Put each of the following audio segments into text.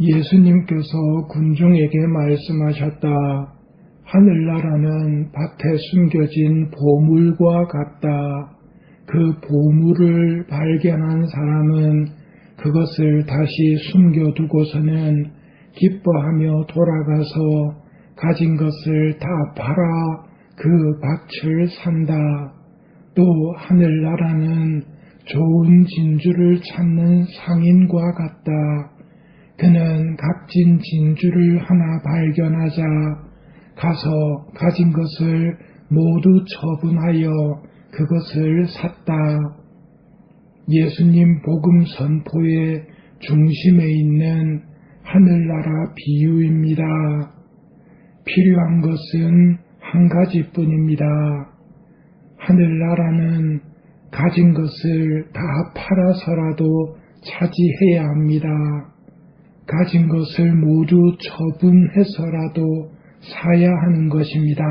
예수님께서 군중에게 말씀하셨다. 하늘나라는 밭에 숨겨진 보물과 같다. 그 보물을 발견한 사람은 그것을 다시 숨겨두고서는 기뻐하며 돌아가서 가진 것을 다 팔아 그 밭을 산다. 또 하늘나라는 좋은 진주를 찾는 상인과 같다. 그는 값진 진주를 하나 발견하자 가서 가진 것을 모두 처분하여 그것을 샀다. 예수님 복음 선포의 중심에 있는 하늘나라 비유입니다. 필요한 것은 한 가지뿐입니다. 하늘나라는 가진 것을 다 팔아서라도 차지해야 합니다. 가진 것을 모두 처분해서라도 사야 하는 것입니다.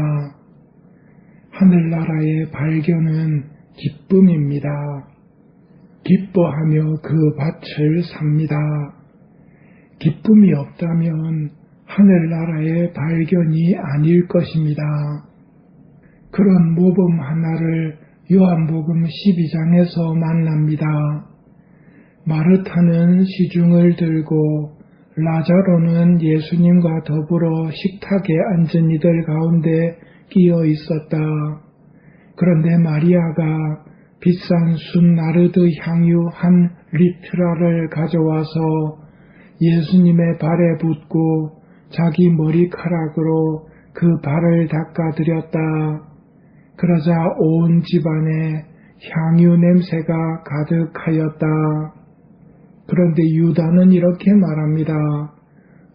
하늘나라의 발견은 기쁨입니다. 기뻐하며 그 밭을 삽니다. 기쁨이 없다면 하늘나라의 발견이 아닐 것입니다. 그런 모범 하나를 요한복음 12장에서 만납니다. 마르타는 시중을 들고 라자로는 예수님과 더불어 식탁에 앉은 이들 가운데 끼어 있었다. 그런데 마리아가 비싼 순 나르드 향유 한 리트라를 가져와서 예수님의 발에 붓고 자기 머리카락으로 그 발을 닦아드렸다. 그러자 온 집안에 향유 냄새가 가득하였다. 그런데 유다는 이렇게 말합니다.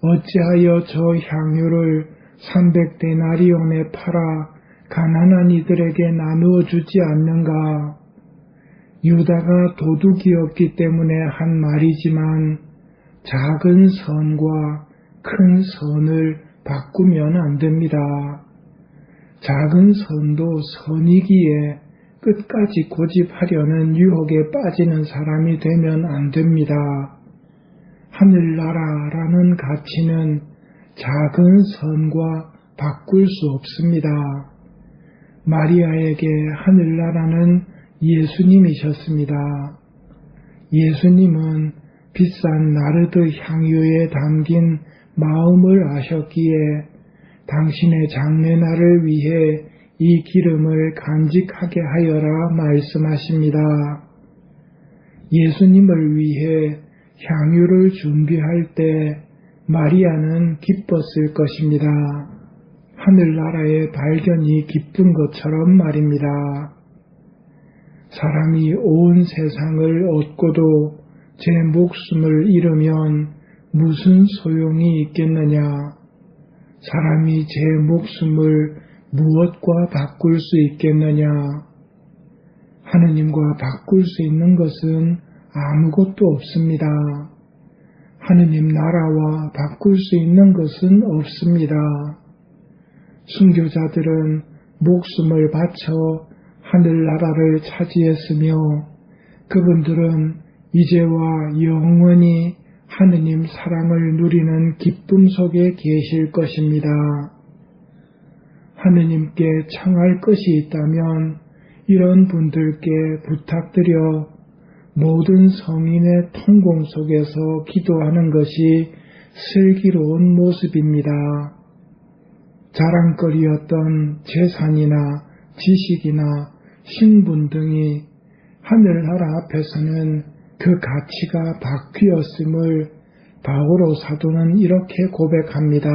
어찌하여 저 향유를 300데나리온에 팔아 가난한 이들에게 나누어 주지 않는가? 유다가 도둑이었기 때문에 한 말이지만 작은 선과 큰 선을 바꾸면 안 됩니다. 작은 선도 선이기에 끝까지 고집하려는 유혹에 빠지는 사람이 되면 안 됩니다. 하늘나라라는 가치는 작은 선과 바꿀 수 없습니다. 마리아에게 하늘나라는 예수님이셨습니다. 예수님은 비싼 나르드 향유에 담긴 마음을 아셨기에 당신의 장례날을 위해 이 기름을 간직하게 하여라 말씀하십니다. 예수님을 위해 향유를 준비할 때 마리아는 기뻤을 것입니다. 하늘나라의 발견이 기쁜 것처럼 말입니다. 사람이 온 세상을 얻고도 제 목숨을 잃으면 무슨 소용이 있겠느냐? 사람이 제 목숨을 무엇과 바꿀 수 있겠느냐? 하느님과 바꿀 수 있는 것은 아무것도 없습니다. 하느님 나라와 바꿀 수 있는 것은 없습니다. 순교자들은 목숨을 바쳐 하늘나라를 차지했으며 그분들은 이제와 영원히 하느님 사랑을 누리는 기쁨 속에 계실 것입니다. 하느님께 청할 것이 있다면 이런 분들께 부탁드려 모든 성인의 통공 속에서 기도하는 것이 슬기로운 모습입니다. 자랑거리였던 재산이나 지식이나 신분 등이 하늘나라 앞에서는 그 가치가 바뀌었음을 바오로 사도는 이렇게 고백합니다.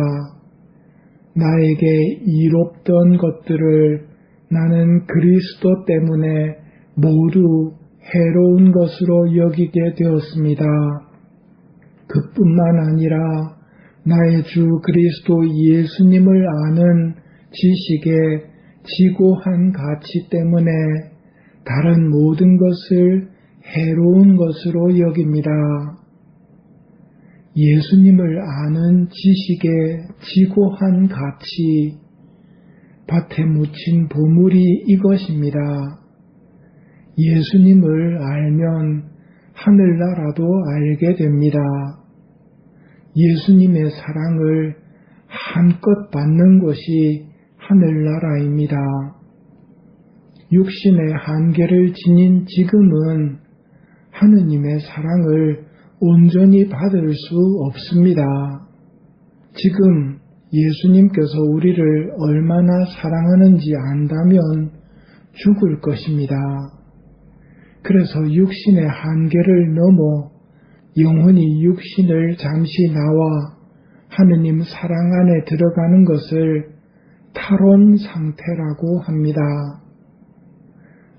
나에게 이롭던 것들을 나는 그리스도 때문에 모두 해로운 것으로 여기게 되었습니다. 그뿐만 아니라 나의 주 그리스도 예수님을 아는 지식의 지고한 가치 때문에 다른 모든 것을 해로운 것으로 여깁니다. 예수님을 아는 지식의 지고한 가치, 밭에 묻힌 보물이 이것입니다. 예수님을 알면 하늘나라도 알게 됩니다. 예수님의 사랑을 한껏 받는 곳이 하늘나라입니다. 육신의 한계를 지닌 지금은 하느님의 사랑을 온전히 받을 수 없습니다. 지금 예수님께서 우리를 얼마나 사랑하는지 안다면 죽을 것입니다. 그래서 육신의 한계를 넘어 영혼이 육신을 잠시 나와 하느님 사랑 안에 들어가는 것을 탈원 상태라고 합니다.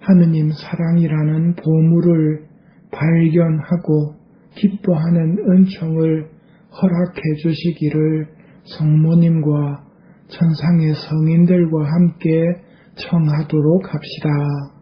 하느님 사랑이라는 보물을 발견하고 기뻐하는 은총을 허락해 주시기를 성모님과 천상의 성인들과 함께 청하도록 합시다.